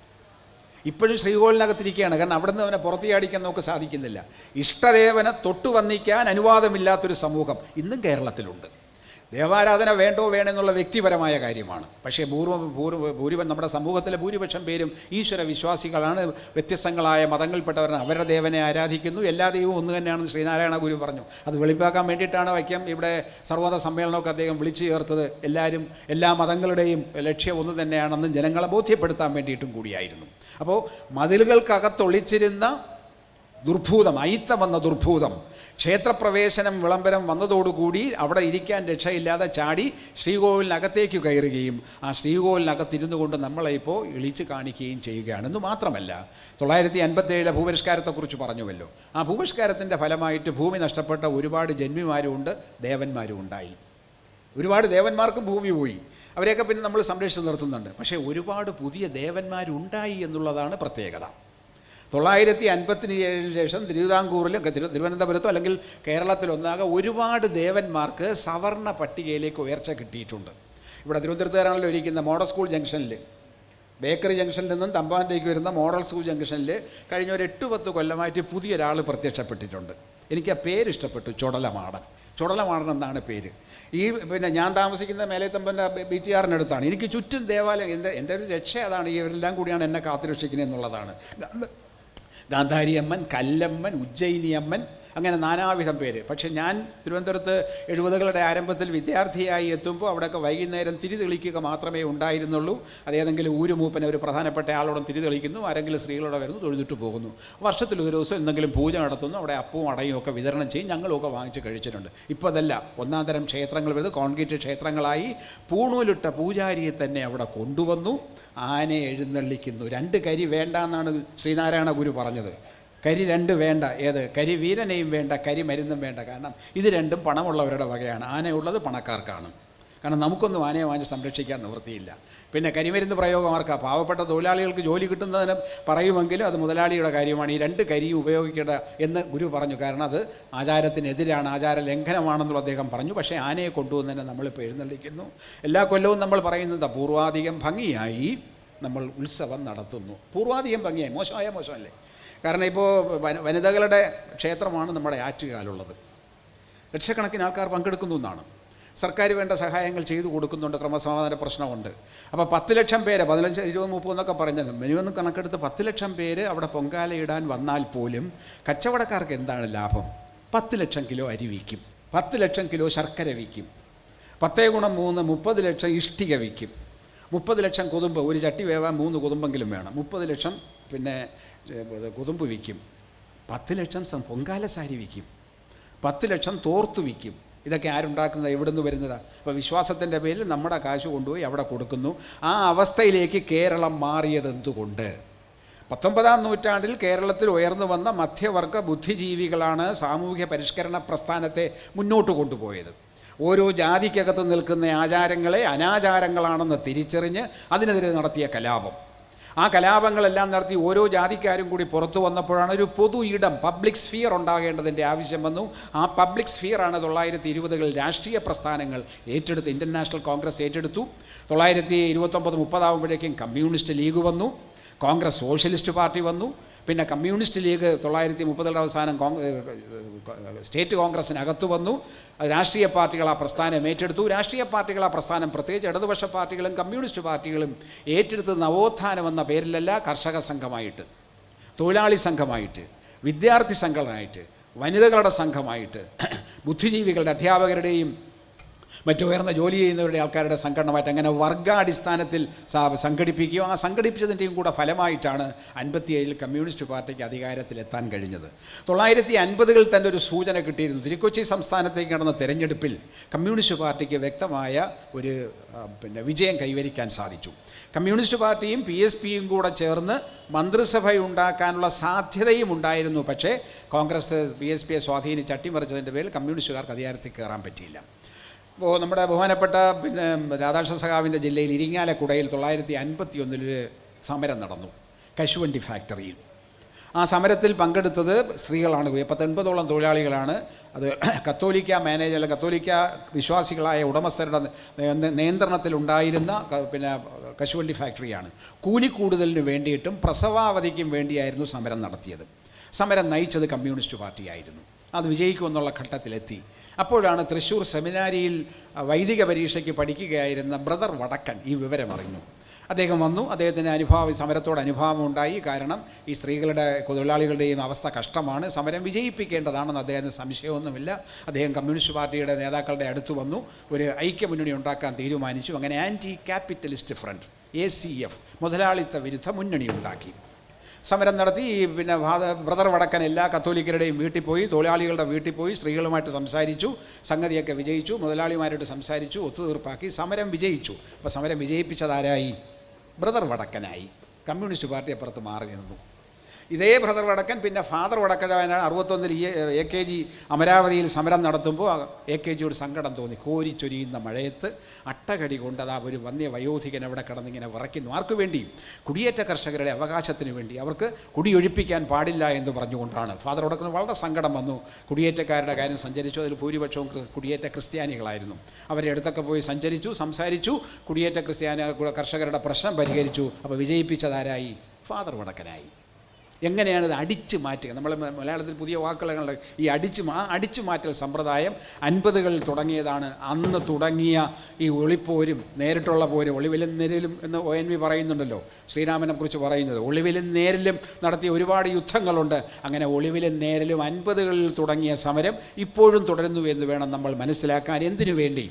ഇപ്പോഴും ശ്രീകോവിലിനകത്തിരിക്കുകയാണ്. കാരണം അവിടുന്ന് അവനെ പുറത്തു ചാടിക്കാൻ നമുക്ക് സാധിക്കുന്നില്ല. ഇഷ്ടദേവനെ തൊട്ടു വന്നിക്കാൻ അനുവാദമില്ലാത്തൊരു സമൂഹം ഇന്നും കേരളത്തിലുണ്ട്. ദേവാരാധന വേണ്ടോ വേണമെന്നുള്ള വ്യക്തിപരമായ കാര്യമാണ്. പക്ഷേ പൂർവ പൂർവ ഭൂരിപക്ഷം നമ്മുടെ സമൂഹത്തിലെ ഭൂരിപക്ഷം പേരും ഈശ്വര വിശ്വാസികളാണ്. വ്യത്യസ്തങ്ങളായ മതങ്ങളിൽപ്പെട്ടവരാണ് അവരുടെ ദേവനെ ആരാധിക്കുന്നു. എല്ലാ ദൈവവും ഒന്ന് തന്നെയാണെന്ന് ശ്രീനാരായണ ഗുരു പറഞ്ഞു. അത് വെളിപ്പാക്കാൻ വേണ്ടിയിട്ടാണ് വൈക്കം ഇവിടെ സർവോദ സമ്മേളനമൊക്കെ അദ്ദേഹം വിളിച്ചു ചേർത്തത്. എല്ലാവരും എല്ലാ മതങ്ങളുടെയും ലക്ഷ്യം ഒന്ന് തന്നെയാണെന്ന് ജനങ്ങളെ ബോധ്യപ്പെടുത്താൻ വേണ്ടിയിട്ടും കൂടിയായിരുന്നു. അപ്പോൾ മതിലുകൾക്കകത്തൊളിച്ചിരുന്ന ദുർഭൂതം അയിത്തമെന്ന ദുർഭൂതം ക്ഷേത്രപ്രവേശനം വിളംബരം വന്നതോടുകൂടി അവിടെ ഇരിക്കാൻ രക്ഷയില്ലാതെ ചാടി ശ്രീകോവിലിനകത്തേക്ക് കയറുകയും ആ ശ്രീകോവിലിനകത്തിരുന്നു കൊണ്ട് നമ്മളെ ഇപ്പോൾ ഇളിച്ച് കാണിക്കുകയും ചെയ്യുകയാണെന്ന് മാത്രമല്ല തൊള്ളായിരത്തി അൻപത്തേഴിലെ ഭൂപരിഷ്കാരത്തെക്കുറിച്ച് പറഞ്ഞുവല്ലോ. ആ ഭൂപരിഷ്കാരത്തിന്റെ ഫലമായിട്ട് ഭൂമി നഷ്ടപ്പെട്ട ഒരുപാട് ജന്മിമാരുമുണ്ട് ദേവന്മാരും ഉണ്ടായി ഒരുപാട് ദേവന്മാർക്കും ഭൂമി പോയി. അവരെയൊക്കെ പിന്നെ നമ്മൾ സംരക്ഷിച്ച് നിർത്തുന്നുണ്ട്. പക്ഷേ ഒരുപാട് പുതിയ ദേവന്മാരുണ്ടായി എന്നുള്ളതാണ് പ്രത്യേകത. തൊള്ളായിരത്തി അൻപത്തിന് ശേഷം തിരുവിതാംകൂറിലും തിരു തിരുവനന്തപുരത്തോ അല്ലെങ്കിൽ കേരളത്തിലൊന്നാകെ ഒരുപാട് ദേവന്മാർക്ക് സവർണ പട്ടികയിലേക്ക് ഉയർച്ച കിട്ടിയിട്ടുണ്ട്. ഇവിടെ തിരുവനന്തപുരത്തുകാരാണല്ലോ ഇരിക്കുന്ന മോഡൽ സ്കൂൾ ജംഗ്ഷനിൽ. ബേക്കറി ജംഗ്ഷനിൽ നിന്നും തമ്പാനിലേക്ക് വരുന്ന മോഡൽ സ്കൂൾ ജംഗ്ഷനിൽ കഴിഞ്ഞ ഒരു എട്ട് പത്ത് കൊല്ലമായിട്ട് പുതിയൊരാൾ പ്രത്യക്ഷപ്പെട്ടിട്ടുണ്ട്. എനിക്ക് ആ പേര് ഇഷ്ടപ്പെട്ടു ചുടലമാടൻ. ചുടലമാടൻ എന്നാണ് പേര്. ഈ പിന്നെ ഞാൻ താമസിക്കുന്ന മേലേത്തമ്പന്റെ ബി ടി ആറിനടുത്താണ് എനിക്ക് ചുറ്റും ദേവാലയം എന്റെ എന്റെ ഒരു രക്ഷ അതാണ് ഇവരെല്ലാം കൂടിയാണ് എന്നെ കാത്തുരക്ഷിക്കുന്നത് എന്നുള്ളതാണ് ഗാന്ധാരി അമ്മൻ കല്ലമ്മൻ ഉജ്ജയിനി അമ്മൻ അങ്ങനെ നാനാവിധം പേര്. പക്ഷേ ഞാൻ തിരുവനന്തപുരത്ത് എഴുപതുകളുടെ ആരംഭത്തിൽ വിദ്യാർത്ഥിയായി എത്തുമ്പോൾ അവിടെയൊക്കെ വൈകുന്നേരം തിരി തെളിക്കുക മാത്രമേ ഉണ്ടായിരുന്നുള്ളൂ. അതേതെങ്കിലും ഊരുമൂപ്പനെ ഒരു പ്രധാനപ്പെട്ട ആളോടും തിരി തെളിക്കുന്നു ആരെങ്കിലും സ്ത്രീകളോടെ വരുന്നു തൊഴുതിട്ട് പോകുന്നു. വർഷത്തിൽ ഒരു ദിവസം എന്തെങ്കിലും പൂജ നടത്തുന്നു അവിടെ അപ്പവും അടയും ഒക്കെ വിതരണം ചെയ്യും ഞങ്ങളുമൊക്കെ വാങ്ങിച്ച് കഴിച്ചിട്ടുണ്ട്. ഇപ്പോൾ അതല്ല ഒന്നാം തരം ക്ഷേത്രങ്ങൾ വരുന്നത് കോൺക്രീറ്റ് ക്ഷേത്രങ്ങളായി പൂണൂലിട്ട പൂജാരിയെ തന്നെ അവിടെ കൊണ്ടുവന്നു. ആനയെ എഴുന്നള്ളിക്കുന്നു. രണ്ട് കരി വേണ്ട എന്നാണ് ശ്രീനാരായണ ഗുരു പറഞ്ഞത്. കരി രണ്ട് വേണ്ട. ഏത്? കരി വീരനെയും വേണ്ട കരി മരുന്നും വേണ്ട. കാരണം ഇത് രണ്ടും പണമുള്ളവരുടെ വകയാണ്. ആനയുള്ളത് പണക്കാർക്കാണ്. കാരണം നമുക്കൊന്നും ആനയെ വാങ്ങിച്ച് സംരക്ഷിക്കാൻ നിവൃത്തിയില്ല. പിന്നെ കരിമരുന്ന് പ്രയോഗം ആർക്കാ? പാവപ്പെട്ട തൊഴിലാളികൾക്ക് ജോലി കിട്ടുന്നതിന് പറയുമെങ്കിലും അത് മുതലാളിയുടെ കാര്യമാണ്. ഈ രണ്ട് കരി ഉപയോഗിക്കേണ്ട എന്ന് ഗുരു പറഞ്ഞു. കാരണം അത് ആചാരത്തിനെതിരാണ് ആചാര ലംഘനമാണെന്നുള്ള അദ്ദേഹം പറഞ്ഞു. പക്ഷേ ആനയെ കൊണ്ടുവന്നതിനെ നമ്മളിപ്പോൾ എഴുന്നള്ളിക്കുന്നു. എല്ലാ കൊല്ലവും നമ്മൾ പറയുന്നത് പൂർവാധികം ഭംഗിയായി നമ്മൾ ഉത്സവം നടത്തുന്നു. പൂർവാധികം ഭംഗിയായി. മോശമായ മോശമല്ലേ? കാരണം ഇപ്പോൾ വന വനിതകളുടെ ക്ഷേത്രമാണ് നമ്മുടെ ആറ്റുകാലുള്ളത്. ലക്ഷക്കണക്കിന് ആൾക്കാർ പങ്കെടുക്കുന്നു എന്നാണ്. സർക്കാർ വേണ്ട സഹായങ്ങൾ ചെയ്തു കൊടുക്കുന്നുണ്ട് ക്രമസമാധാന പ്രശ്നമുണ്ട്. അപ്പോൾ പത്ത് ലക്ഷം പേര് പതിനഞ്ച് ഇരുപത് മുപ്പത് എന്നൊക്കെ പറഞ്ഞത് മിനിമം കണക്കെടുത്ത് പത്ത് ലക്ഷം പേര് അവിടെ പൊങ്കാലയിടാൻ വന്നാൽ പോലും കച്ചവടക്കാർക്ക് എന്താണ് ലാഭം? പത്ത് ലക്ഷം കിലോ അരി വിൽക്കും. പത്ത് ലക്ഷം കിലോ ശർക്കര വിൽക്കും. പത്തേ ഗുണം മൂന്ന് മുപ്പത് ലക്ഷം ഇഷ്ടിക വിൽക്കും. മുപ്പത് ലക്ഷം കൊതുമ്പ് ഒരു ചട്ടി വേവാൻ മൂന്ന് കൊതുമ്പെങ്കിലും വേണം. മുപ്പത് ലക്ഷം പിന്നെ കൊതുമ്പ് വിൽക്കും. പത്ത് ലക്ഷം പൊങ്കാല സാരി വിൽക്കും. പത്ത് ലക്ഷം തോർത്ത് വിൽക്കും. ഇതൊക്കെ ആരുണ്ടാക്കുന്നത് എവിടെ നിന്ന് വരുന്നതാണ് അപ്പോൾ വിശ്വാസത്തിന്റെ പേരിൽ നമ്മുടെ കാശ് കൊണ്ടുപോയി അവിടെ കൊടുക്കുന്നു. ആ അവസ്ഥയിലേക്ക് കേരളം മാറിയത് എന്തുകൊണ്ട്? പത്തൊമ്പതാം നൂറ്റാണ്ടിൽ കേരളത്തിൽ ഉയർന്നു വന്ന മധ്യവർഗ ബുദ്ധിജീവികളാണ് സാമൂഹ്യ പരിഷ്കരണ പ്രസ്ഥാനത്തെ മുന്നോട്ട് കൊണ്ടുപോയത്. ഓരോ ജാതിക്കകത്ത് നിൽക്കുന്ന ആചാരങ്ങളെ അനാചാരങ്ങളാണെന്ന് തിരിച്ചറിഞ്ഞ് അതിനെതിരെ നടത്തിയ കലാപം. ആ കലാപങ്ങളെല്ലാം നടത്തി ഓരോ ജാതിക്കാരും കൂടി പുറത്തു വന്നപ്പോഴാണ് ഒരു പൊതു ഇടം പബ്ലിക് സ്ഫിയർ ഉണ്ടാകേണ്ടതിന്റെ ആവശ്യം വന്നു. ആ പബ്ലിക് സ്ഫിയറാണ് തൊള്ളായിരത്തി ഇരുപതുകളിൽ രാഷ്ട്രീയ പ്രസ്ഥാനങ്ങൾ ഏറ്റെടുത്ത് നാഷണൽ കോൺഗ്രസ് ഏറ്റെടുത്തു. തൊള്ളായിരത്തി ഇരുപത്തൊമ്പത് മുപ്പതാകുമ്പോഴേക്കും കമ്മ്യൂണിസ്റ്റ് ലീഗ് വന്നു. കോൺഗ്രസ് സോഷ്യലിസ്റ്റ് പാർട്ടി വന്നു. പിന്നെ കമ്മ്യൂണിസ്റ്റ് ലീഗ് തൊള്ളായിരത്തി മുപ്പതുകളുടെ അവസാനം സ്റ്റേറ്റ് കോൺഗ്രസ്സിനകത്ത് വന്നു. രാഷ്ട്രീയ പാർട്ടികൾ ആ പ്രസ്ഥാനം ഏറ്റെടുത്തു. രാഷ്ട്രീയ പാർട്ടികൾ ആ പ്രസ്ഥാനം പ്രത്യേകിച്ച് ഇടതുപക്ഷ പാർട്ടികളും കമ്മ്യൂണിസ്റ്റ് പാർട്ടികളും ഏറ്റെടുത്തത് നവോത്ഥാനം എന്ന പേരിലല്ല കർഷക സംഘമായിട്ട് തൊഴിലാളി സംഘമായിട്ട് വിദ്യാർത്ഥി സംഘടനയായിട്ട് വനിതകളുടെ സംഘമായിട്ട് ബുദ്ധിജീവികളുടെ അധ്യാപകരുടെയും മറ്റു ഉയർന്ന ജോലി ചെയ്യുന്നവരുടെ ആൾക്കാരുടെ സംഘടനമായിട്ട് അങ്ങനെ വർഗാടിസ്ഥാനത്തിൽ സംഘടിപ്പിക്കുകയും ആ സംഘടിപ്പിച്ചതിന്റെയും കൂടെ ഫലമായിട്ടാണ് അൻപത്തിയേഴിൽ കമ്മ്യൂണിസ്റ്റ് പാർട്ടിക്ക് അധികാരത്തിലെത്താൻ കഴിഞ്ഞത്. തൊള്ളായിരത്തി അൻപതുകളിൽ തന്നെ ഒരു സൂചന കിട്ടിയിരുന്നു. തിരുക്കൊച്ചി സംസ്ഥാനത്തേക്ക് നടന്ന തെരഞ്ഞെടുപ്പിൽ കമ്മ്യൂണിസ്റ്റ് പാർട്ടിക്ക് വ്യക്തമായ ഒരു പിന്നെ വിജയം കൈവരിക്കാൻ സാധിച്ചു. കമ്മ്യൂണിസ്റ്റ് പാർട്ടിയും പി എസ് പിയും കൂടെ ചേർന്ന് മന്ത്രിസഭ ഉണ്ടാക്കാനുള്ള സാധ്യതയും ഉണ്ടായിരുന്നു. പക്ഷേ കോൺഗ്രസ് പി എസ് പിയെ സ്വാധീനിച്ച് അട്ടിമറിച്ചതിന്റെ പേരിൽ കമ്മ്യൂണിസ്റ്റുകാർക്ക് അധികാരത്തിൽ കയറാൻ പറ്റിയില്ല. നമ്മുടെ ബഹുമാനപ്പെട്ട പിന്നെ രാധാകൃഷ്ണ സഖാവിന്റെ ജില്ലയിൽ ഇരിങ്ങാലക്കുടയിൽ തൊള്ളായിരത്തി അൻപത്തി ഒന്നിൽ സമരം നടന്നു കശുവണ്ടി ഫാക്ടറിയിൽ. ആ സമരത്തിൽ പങ്കെടുത്തത് സ്ത്രീകളാണ്. പത്തൊൻപതോളം തൊഴിലാളികളാണ്. അത് കത്തോലിക്ക മാനേജർ അല്ല കത്തോലിക്ക വിശ്വാസികളായ ഉടമസ്ഥരുടെ നിയന്ത്രണത്തിലുണ്ടായിരുന്ന പിന്നെ കശുവണ്ടി ഫാക്ടറിയാണ്. കൂലി കൂടുതലിന് വേണ്ടിയിട്ടും പ്രസവാവധിക്കും വേണ്ടിയായിരുന്നു സമരം നടത്തിയത്. സമരം നയിച്ചത് കമ്മ്യൂണിസ്റ്റ് പാർട്ടിയായിരുന്നു. അത് വിജയിക്കുമെന്നുള്ള ഘട്ടത്തിലെത്തി. അപ്പോഴാണ് തൃശ്ശൂർ സെമിനാരിയിൽ വൈദിക പരീക്ഷയ്ക്ക് പഠിക്കുകയായിരുന്ന ബ്രദർ വടക്കൻ ഈ വിവരം അറിഞ്ഞു. അദ്ദേഹം വന്നു അദ്ദേഹത്തിന് അനുഭാവം സമരത്തോട് അനുഭാവം ഉണ്ടായി. കാരണം ഈ സ്ത്രീകളുടെ തൊഴിലാളികളുടെയും അവസ്ഥ കഷ്ടമാണ്. സമരം വിജയിപ്പിക്കേണ്ടതാണെന്ന് അദ്ദേഹത്തിന് സംശയമൊന്നുമില്ല. അദ്ദേഹം കമ്മ്യൂണിസ്റ്റ് പാർട്ടിയുടെ നേതാക്കളുടെ അടുത്ത് വന്നു ഒരു ഐക്യമുന്നണി ഉണ്ടാക്കാൻ തീരുമാനിച്ചു. അങ്ങനെ anti capitalist front A C F മുതലാളിത്ത വിരുദ്ധ മുന്നണി ഉണ്ടാക്കി. സമരം നടത്തി. ഈ പിന്നെ ബ്രദർ വടക്കൻ എല്ലാ കത്തോലിക്കരുടെയും വീട്ടിൽ പോയി തൊഴിലാളികളുടെ വീട്ടിൽ പോയി സ്ത്രീകളുമായിട്ട് സംസാരിച്ചു സംഗതിയൊക്കെ വിജയിച്ചു മുതലാളിമാരായിട്ട് സംസാരിച്ചു ഒത്തുതീർപ്പാക്കി സമരം വിജയിച്ചു. അപ്പോൾ സമരം വിജയിപ്പിച്ചതാരായി ബ്രദർ വടക്കനായി. കമ്മ്യൂണിസ്റ്റ് പാർട്ടി അപ്പുറത്ത് മാറി നിന്നു. ഇതേ ബ്രദർ വടക്കൻ പിന്നെ ഫാദർ വടക്കൻ അറുപത്തൊന്നിൽ എ കെ ജി അമരാവതിയിൽ സമരം നടത്തുമ്പോൾ എ കെ ജിയോട് സങ്കടം തോന്നി. കോരിച്ചൊരിയുന്ന മഴയത്ത് അട്ടകടി കൊണ്ട് അതാ ഒരു വന്യ വയോധികൻ അവിടെ കിടന്നിങ്ങനെ വിറയ്ക്കുന്നു. ആർക്കു വേണ്ടി? കുടിയേറ്റ കർഷകരുടെ അവകാശത്തിന് വേണ്ടി. അവർക്ക് കുടിയൊഴിപ്പിക്കാൻ പാടില്ല എന്ന് പറഞ്ഞുകൊണ്ടാണ്. ഫാദർ വടക്കന് വളരെ സങ്കടം വന്നു. കുടിയേറ്റക്കാരുടെ കാര്യം സഞ്ചരിച്ചു. അതിൽ ഭൂരിപക്ഷവും കുടിയേറ്റ ക്രിസ്ത്യാനികളായിരുന്നു. അവരുടെ അടുത്തൊക്കെ പോയി സഞ്ചരിച്ചു സംസാരിച്ചു. കുടിയേറ്റ ക്രിസ്ത്യാനി കർഷകരുടെ പ്രശ്നം പരിഹരിച്ചു. അപ്പോൾ വിജയിപ്പിച്ചതാരായി? ഫാദർ വടക്കനായി. എങ്ങനെയാണ് ഇത് അടിച്ചു മാറ്റുക? നമ്മൾ മലയാളത്തിൽ പുതിയ വാക്കുകളുണ്ട് ഈ അടിച്ചു മാ അടിച്ചു മാറ്റൽ സമ്പ്രദായം അൻപതുകളിൽ തുടങ്ങിയതാണ്. അന്ന് തുടങ്ങിയ ഈ ഒളിപ്പോരും നേരിട്ടുള്ള പോരും ഒളിവിലും നേരിലും എന്ന് ഒ എൻ വി പറയുന്നുണ്ടല്ലോ. ശ്രീരാമനെക്കുറിച്ച് പറയുന്നത്. ഒളിവിലും നേരിലും നടത്തിയ ഒരുപാട് യുദ്ധങ്ങളുണ്ട്. അങ്ങനെ ഒളിവിലും നേരിലും അൻപതുകളിൽ തുടങ്ങിയ സമരം ഇപ്പോഴും തുടരുന്നു എന്ന് വേണം നമ്മൾ മനസ്സിലാക്കാൻ. എന്തിനു വേണ്ടി?